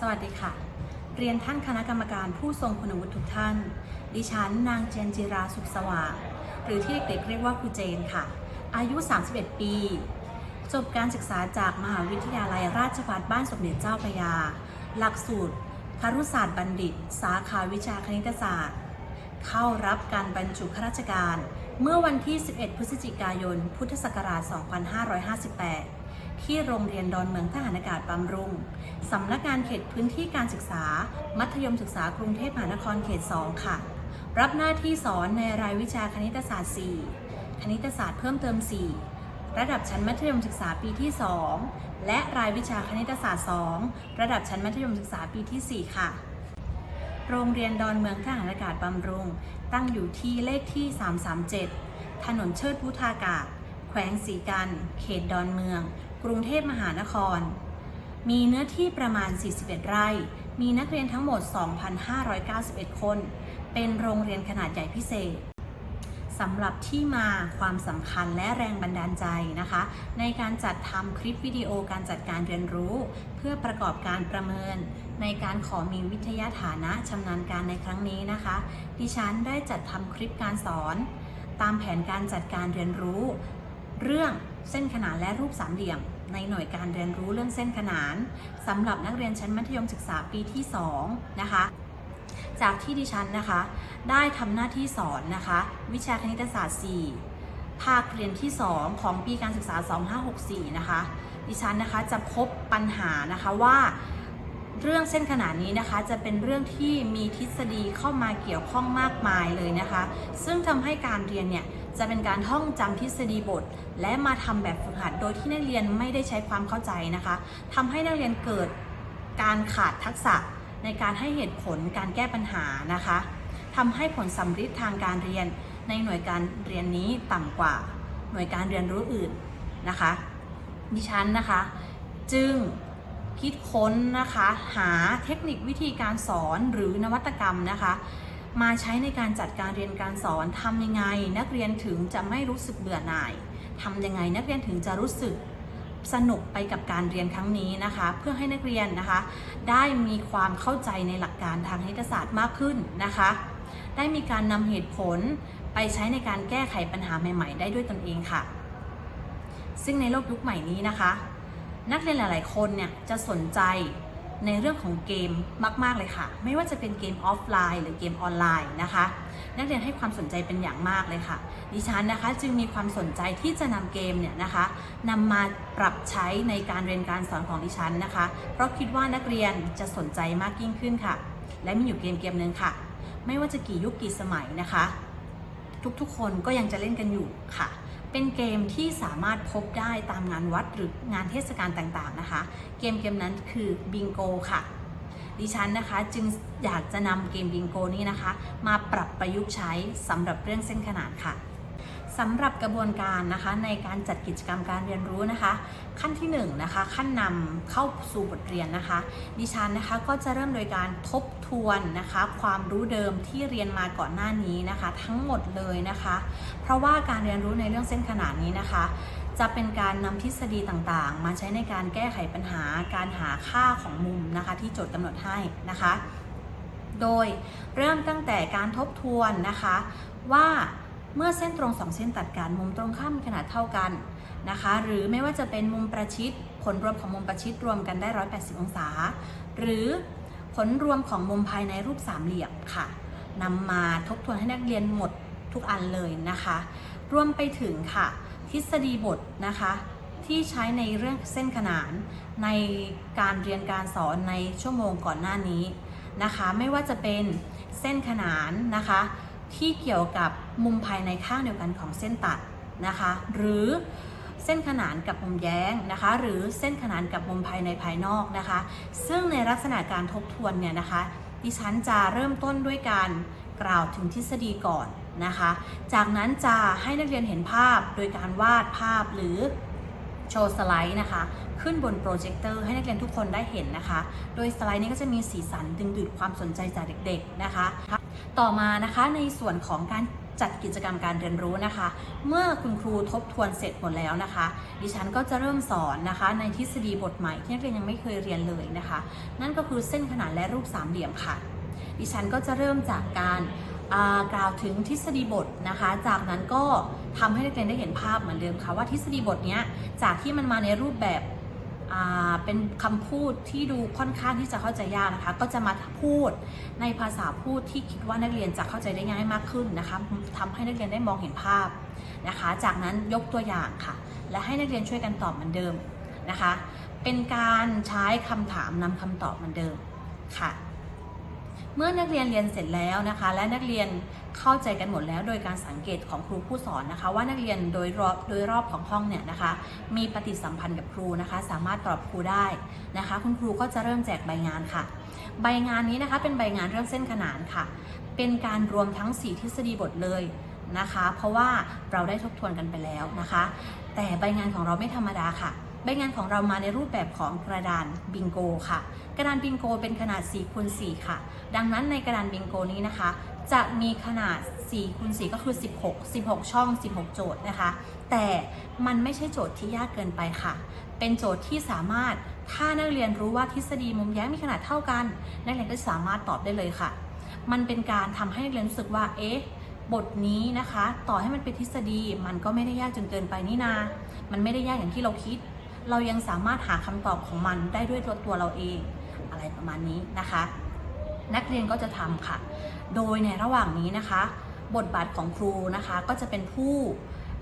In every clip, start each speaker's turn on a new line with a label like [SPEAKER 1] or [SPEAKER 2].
[SPEAKER 1] สวัสดีค่ะ เรียนท่านคณะกรรมการผู้ทรงคุณวุฒิทุกท่าน ดิฉันนางเจนจิราสุขสว่างหรือที่เด็กๆเรียกว่าครูเจนค่ะ อายุ 31 ปี จบการศึกษาจากมหาวิทยาลัยราชภัฏบ้านสมเด็จเจ้าพระยา หลักสูตรครุศาสตร์บัณฑิต สาขาวิชาคณิตศาสตร์ เข้ารับการบรรจุข้าราชการ เมื่อวันที่ 11 พฤศจิกายน พุทธศักราช 2558 ที่โรงเรียนดอนเมืองทหารอากาศบำรุง สำนักงานเขตพื้นที่การศึกษา มัธยมศึกษากรุงเทพมหานครเขต 2 ค่ะ รับหน้าที่สอนในรายวิชาคณิตศาสตร์ 4 คณิตศาสตร์เพิ่มเติม 4 ระดับชั้นมัธยมศึกษาปีที่ 2 และรายวิชาคณิตศาสตร์ 2 ระดับชั้นมัธยมศึกษาปีที่ 4 ค่ะโรงเรียนดอนเมืองทหารอากาศบำรุง ตั้งอยู่ที่เลขที่ 337 ถนนเชิดพุทธากาศ แขวงสีกัน เขตดอนเมือง กรุงเทพมหานคร มีเนื้อที่ประมาณ 41 ไร่ มีนักเรียนทั้งหมด 2,591 คน เป็นโรงเรียนขนาดใหญ่พิเศษสำหรับที่มาความสำคัญและแรงบันดาลใจนะคะ ในการจัดทำคลิปวิดีโอการจัดการเรียนรู้ เพื่อประกอบการประเมิน ในการขอมีวิทยาฐานะชำนาญการในครั้งนี้นะคะ ดิฉันได้จัดทำคลิปการสอน ตามแผนการจัดการเรียนรู้ เรื่อง เส้นขนานและรูปสามเหลี่ยม ในหน่วยการเรียนรู้เรื่องเส้นขนานสำหรับนักเรียนชั้นมัธยมศึกษาปีที่2นะคะจากที่ดิฉันนะคะ ได้ทำหน้าที่สอนนะคะ วิชาคณิตศาสตร์ 4 ภาคเรียนที่ 2 ของปีการศึกษา 2564 นะคะ ดิฉันนะคะจะพบปัญหานะคะว่า เรื่องเส้นขนานนี้นะคะจะเป็นเรื่องที่มีทฤษฎีเข้ามาเกี่ยวข้องมากมายเลยนะคะ ซึ่งทำให้การเรียนเนี่ยจะเป็นการท่องจำทฤษฎีบท และมาทำแบบฝึกหัดโดยที่นักเรียนไม่ได้ใช้ความเข้าใจนะคะทำให้นักเรียนเกิดการขาดทักษะในการให้เหตุผลการแก้ปัญหานะคะทำให้ผลสัมฤทธิ์ทางการเรียนในหน่วยการเรียนนี้ต่ำกว่า หน่วยการเรียนรู้อื่นนะคะ ดิฉันนะคะ จึง คิดค้นนะคะ หาเทคนิควิธีการสอนหรือนวัตกรรมนะคะ มาใช้ในการจัดการเรียนการสอนทำยังไง นักเรียนถึงจะไม่รู้สึกเบื่อหน่ายทำยังไง นักเรียนถึงจะรู้สึกสนุกไปกับการเรียนครั้งนี้นะคะ เพื่อให้นักเรียนนะคะ ได้มีความเข้าใจในหลักการทางคณิตศาสตร์มากขึ้นนะคะ ได้มีการนำเหตุผลไปใช้ในการแก้ไขปัญหาใหม่ ๆ ได้ด้วยตนเองค่ะ ซึ่งในโลกยุคใหม่นี้นะคะ นักเรียนหลาย ๆ คนเนี่ยจะสนใจในเรื่องของเกมมาก ๆ เลยค่ะ ไม่ว่าจะเป็นเกมออฟไลน์ หรือเกมออนไลน์นะคะ นักเรียนให้ความสนใจเป็นอย่างมากเลยค่ะ ดิฉันนะคะจึงมีความสนใจที่จะนำเกมเนี่ยนะคะนำมาปรับใช้ในการเรียนการสอนของดิฉันนะคะ เพราะคิดว่านักเรียนจะสนใจมากยิ่งขึ้นค่ะ และมีอยู่เกมเกมหนึ่งค่ะ ไม่ว่าจะกี่ยุคกี่สมัยนะคะ ทุกๆ คนก็ยังจะเล่นกันอยู่ค่ะ เป็นเกมที่สามารถพบได้ตามงานวัดหรืองานเทศกาลต่างๆนะคะ เกมเกมนั้นคือบิงโกค่ะ ดิฉันนะคะจึงอยากจะนำเกมบิงโกนี้นะคะ มาปรับประยุกต์ใช้สำหรับเรื่องเส้นขนาดค่ะ สำหรับกระบวนการนะคะในการจัดกิจกรรมการเรียนรู้นะคะ ขั้นที่1นงนะคะขั้นนำเข้าสู่บทเรียนนะคะ ดิฉันนะคะก็จะเริ่มโดยการทบทวนนะคะ ความรู้เดิมที่เรียนมาก่อนหน้านี้นะคะ ทั้งหมดเลยนะคะ เพราะว่าการเรียนรู้ในเรื่องเส้นขนานนี้นะคะจะเป็นการนำทฤษฎีต่างๆ มาใช้ในการแก้ไขปัญหาการหาค่าของมุมนะคะ ที่โจทย์กำหนดให้นะคะ โดยเริ่มตั้งแต่การทบทวนนะคะว่า เมื่อเส้นตรงสองเส้นตัดกันมุมตรงข้ามมีขนาดเท่ากันนะคะ หรือไม่ว่าจะเป็นมุมประชิด ผลรวมของมุมประชิดรวมกันได้ 180 องศา หรือผลรวมของมุมภายในรูปสามเหลี่ยมค่ะนำมาทบทวนให้นักเรียนหมดทุกอันเลยนะคะ รวมไปถึงค่ะ ทฤษฎีบทนะคะ ที่ใช้ในเรื่องเส้นขนานในการเรียนการสอนในชั่วโมงก่อนหน้านี้นะคะ ไม่ว่าจะเป็นเส้นขนานนะคะ ที่เกี่ยวกับมุมภายในข้างเดียวกันของเส้นตัดนะคะ หรือเส้นขนานกับมุมแย้งนะคะ หรือเส้นขนานกับมุมภายในภายนอกนะคะ ซึ่งในลักษณะการทบทวนเนี่ยนะคะ ดิฉันจะเริ่มต้นด้วยการกล่าวถึงทฤษฎีก่อนนะคะ จากนั้นจะให้นักเรียนเห็นภาพโดยการวาดภาพหรือโชว์สไลด์นะคะ ขึ้นบนโปรเจคเตอร์ให้นักเรียนทุกคนได้เห็นนะคะ โดยสไลด์นี้ก็จะมีสีสันดึงดูดความสนใจจากเด็กๆนะคะ ต่อมานะคะในส่วนของการจัดกิจกรรมการเรียนรู้นะคะ เมื่อคุณครูทบทวนเสร็จหมดแล้วนะคะ ดิฉันก็จะเริ่มสอนนะคะ ในทฤษฎีบทใหม่ที่นักเรียนยังไม่เคยเรียนเลยนะคะ นั่นก็คือเส้นขนานและรูปสามเหลี่ยมค่ะ ดิฉันก็จะเริ่มจากการกล่าวถึงทฤษฎีบทนะคะ จากนั้นก็ทำให้นักเรียนได้เห็นภาพเหมือนเดิมค่ะว่าทฤษฎีบทนี้จากที่มันมาในรูปแบบ เป็นคำพูดที่ดูค่อนข้างที่จะเข้าใจยากนะคะ ก็จะมาพูดในภาษาพูดที่คิดว่านักเรียนจะเข้าใจได้ง่ายมากขึ้นนะคะทำให้นักเรียนได้มองเห็นภาพนะคะ จากนั้นยกตัวอย่างค่ะ และให้นักเรียนช่วยกันตอบเหมือนเดิมนะคะ เป็นการใช้คำถามนำคำตอบเหมือนเดิมค่ะ เมื่อนักเรียนเรียนเสร็จแล้วนะคะ และนักเรียนเข้าใจกันหมดแล้ว โดยการสังเกตของครูผู้สอนนะคะ ว่านักเรียนโดยรอบโดยรอบของห้องเนี่ยนะคะ มีปฏิสัมพันธ์กับครูนะคะ สามารถตอบครูได้นะคะ คุณครูก็จะเริ่มแจกใบงานค่ะ ใบงานนี้นะคะเป็นใบงานเรื่องเส้นขนานค่ะ เป็นการรวมทั้ง 4 ทฤษฎีบทเลยนะคะ เพราะว่าเราได้ทบทวนกันไปแล้วนะคะ แต่ใบงานของเราไม่ธรรมดาค่ะ ใบงานของเรามาในรูปแบบของกระดานบิงโกค่ะ กระดานบิงโกเป็นขนาด4คูณ4ค่ะ ดังนั้นในกระดานบิงโกนี้นะคะ จะมีขนาด4คูณ4ก็คือ 16 16 ช่อง 16 โจทย์นะคะ แต่มันไม่ใช่โจทย์ที่ยากเกินไปค่ะ เป็นโจทย์ที่สามารถถ้านักเรียนรู้ว่าทฤษฎีมุมแย้งมีขนาดเท่ากัน นักเรียนก็สามารถตอบได้เลยค่ะ มันเป็นการทำให้นักเรียนรู้สึกว่า เอ๊ะ บทนี้นะคะ ต่อให้มันเป็นทฤษฎี มันก็ไม่ได้ยากจนเกินไปนี่นา มันไม่ได้ยากอย่างที่เราคิด เรายังสามารถหาคำตอบของมันได้ด้วยตัวตัวเราเอง อะไรประมาณนี้นะคะ นักเรียนก็จะทำค่ะ โดยในระหว่างนี้นะคะ บทบาทของครูนะคะก็จะเป็นผู้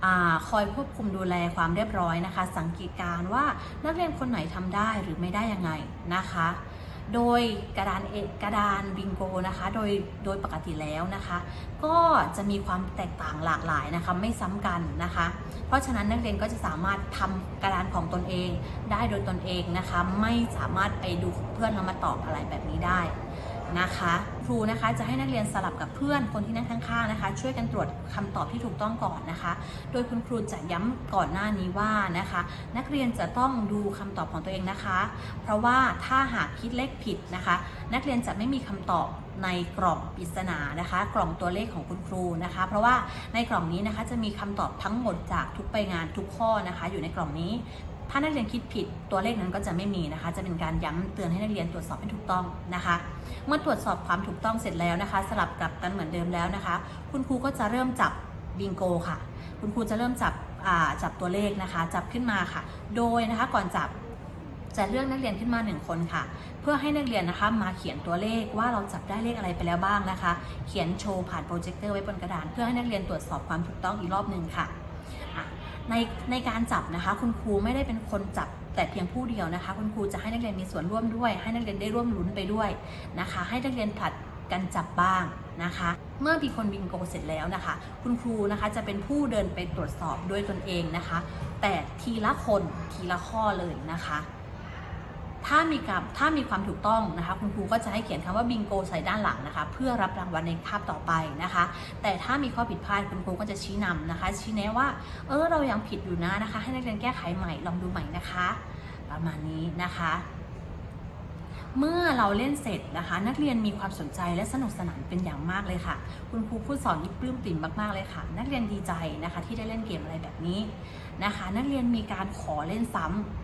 [SPEAKER 1] อคอยควบคุมดูแลความเรียบร้อยนะคะ สังเกตการว่านักเรียนคนไหนทำได้หรือไม่ได้ยังไงนะคะ โดยกระดานเอกระดานบิงโกนะคะ โดยโดยปกติแล้วนะคะ ก็จะมีความแตกต่างหลากหลายนะคะไม่ซ้ำกันนะคะ เพราะฉะนั้นนักเรียนก็จะสามารถทำกระดานของตนเองได้โดยตนเองนะคะ ไม่สามารถไปดูเพื่อนแล้วมาตอบอะไรแบบนี้ได้ นะคะ ครูนะคะจะให้นักเรียนสลับกับเพื่อนคนที่นั่งข้างๆนะคะ ช่วยกันตรวจคำตอบที่ถูกต้องก่อนนะคะ โดยคุณครูจะย้ำก่อนหน้านี้ว่านะคะ นักเรียนจะต้องดูคำตอบของตัวเองนะคะ เพราะว่าถ้าหากคิดเลขผิดนะคะ นักเรียนจะไม่มีคำตอบในกล่องปริศนานะคะ กล่องตัวเลขของคุณครูนะคะ เพราะว่าในกล่องนี้นะคะจะมีคำตอบทั้งหมดจากทุกใบงานทุกข้อนะคะ อยู่ในกล่องนี้ ถ้านักเรียนคิดผิดตัวเลขนั้นก็จะไม่มีนะคะ จะเป็นการย้ำเตือนให้นักเรียนตรวจสอบให้ถูกต้องนะคะ เมื่อตรวจสอบความถูกต้องเสร็จแล้วนะคะ สลับกลับกันเหมือนเดิมแล้วนะคะ คุณครูก็จะเริ่มจับบิงโกค่ะ คุณครูจะเริ่มจับจับตัวเลขนะคะ จับขึ้นมาค่ะ โดยนะคะก่อนจับจะเลือกนักเรียนขึ้นมาหนึ่งคนค่ะ เพื่อให้นักเรียนนะคะมาเขียนตัวเลขว่าเราจับได้เลขอะไรไปแล้วบ้างนะคะ เขียนโชว์ผ่านโปรเจคเตอร์ไว้บนกระดาน เพื่อให้นักเรียนตรวจสอบความถูกต้องอีกรอบหนึ่งค่ะ ในในการจับนะคะ คุณครูไม่ได้เป็นคนจับแต่เพียงผู้เดียวนะคะ คุณครูจะให้นักเรียนมีส่วนร่วมด้วย ให้นักเรียนได้ร่วมลุ้นไปด้วยนะคะ ให้นักเรียนผลัดกันจับบ้างนะคะ เมื่อมีคนบิงโกเสร็จแล้วนะคะ คุณครูนะคะจะเป็นผู้เดินไปตรวจสอบด้วยตนเองนะคะ แต่ทีละคนทีละข้อเลยนะคะ ถ้ามีการถ้ามีความถูกต้องนะคะคุณครูก็จะให้เขียนคำว่าบิงโกใส่ด้านหลังนะคะเพื่อรับรางวัลในคาบต่อไปนะคะ แต่ถ้ามีข้อผิดพลาดคุณครูก็จะชี้นำนะคะ ชี้แนะว่าเออเรายังผิดอยู่นะนะคะ ให้นักเรียนแก้ไขใหม่ลองดูใหม่นะคะ ประมาณนี้นะคะเมื่อเราเล่นเสร็จนะคะ นักเรียนมีความสนใจและสนุกสนานเป็นอย่างมากเลยค่ะ คุณครูผู้สอนนี่ปลื้มปิ่มมากๆเลยค่ะ นักเรียนดีใจนะคะที่ได้เล่นเกมอะไรแบบนี้นะคะ นักเรียนมีการขอเล่นซ้ำ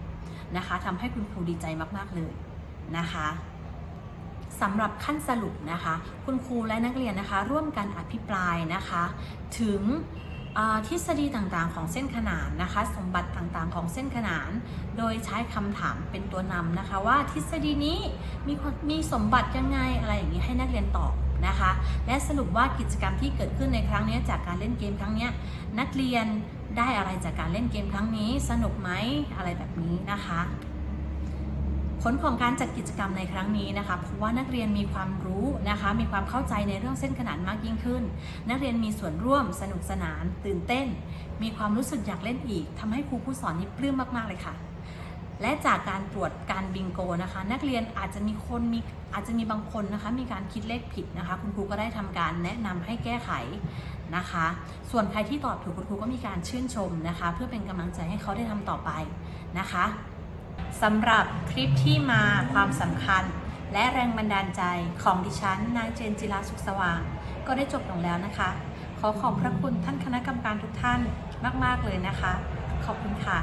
[SPEAKER 1] นะคะทำให้คุณครูดีใจมาก ๆ เลยนะคะสำหรับขั้นสรุปนะคะ คุณครูและนักเรียนนะคะ ร่วมกันอภิปรายนะคะ ถึงทฤษฎีต่างๆ ของเส้นขนานนะคะ สมบัติต่างๆ ของเส้นขนาน โดยใช้คำถามเป็นตัวนำนะคะ ว่าทฤษฎีนี้มีมมีสมบัติยังไงอะไรอย่างนี้ให้นักเรียนตอบนะคะ และสรุปว่ากิจกรรมที่เกิดขึ้นในครั้งนี้จากการเล่นเกมครั้งนี้นักเรียน ได้อะไรจากการเล่นเกมครั้งนี้ สนุกไหมอะไรแบบนี้นะคะ ผลของการจัดกิจกรรมในครั้งนี้นะคะเพราะว่านักเรียนมีความรู้นะคะ มีความเข้าใจในเรื่องเส้นขนานมากยิ่งขึ้น นักเรียนมีส่วนร่วมสนุกสนาน ตื่นเต้น มีความรู้สึกอยากเล่นอีกทำให้ครูผู้สอนนี่ปลื้มมากๆเลยค่ะและจากการตรวจการบิงโกนะคะ นักเรียนอาจจะมีคนมีอาจจะมีบางคนนะคะ มีการคิดเลขผิดนะคะ คุณครูก็ได้ทำการแนะนำให้แก้ไข นะคะ ส่วนใครที่ตอบถูกคุณครูก็มีการชื่นชมนะคะ เพื่อเป็นกำลังใจให้เขาได้ทำต่อไปนะคะสำหรับคลิปที่มาความสำคัญ และแรงบันดาลใจของดิฉันนางเจนจิราสุขสว่าง ก็ได้จบลงแล้วนะคะขขอขอบพระคุณท่านคณะกรรมการทุกท่านมาก ๆ เลยนะคะ ขอบคุณค่ะ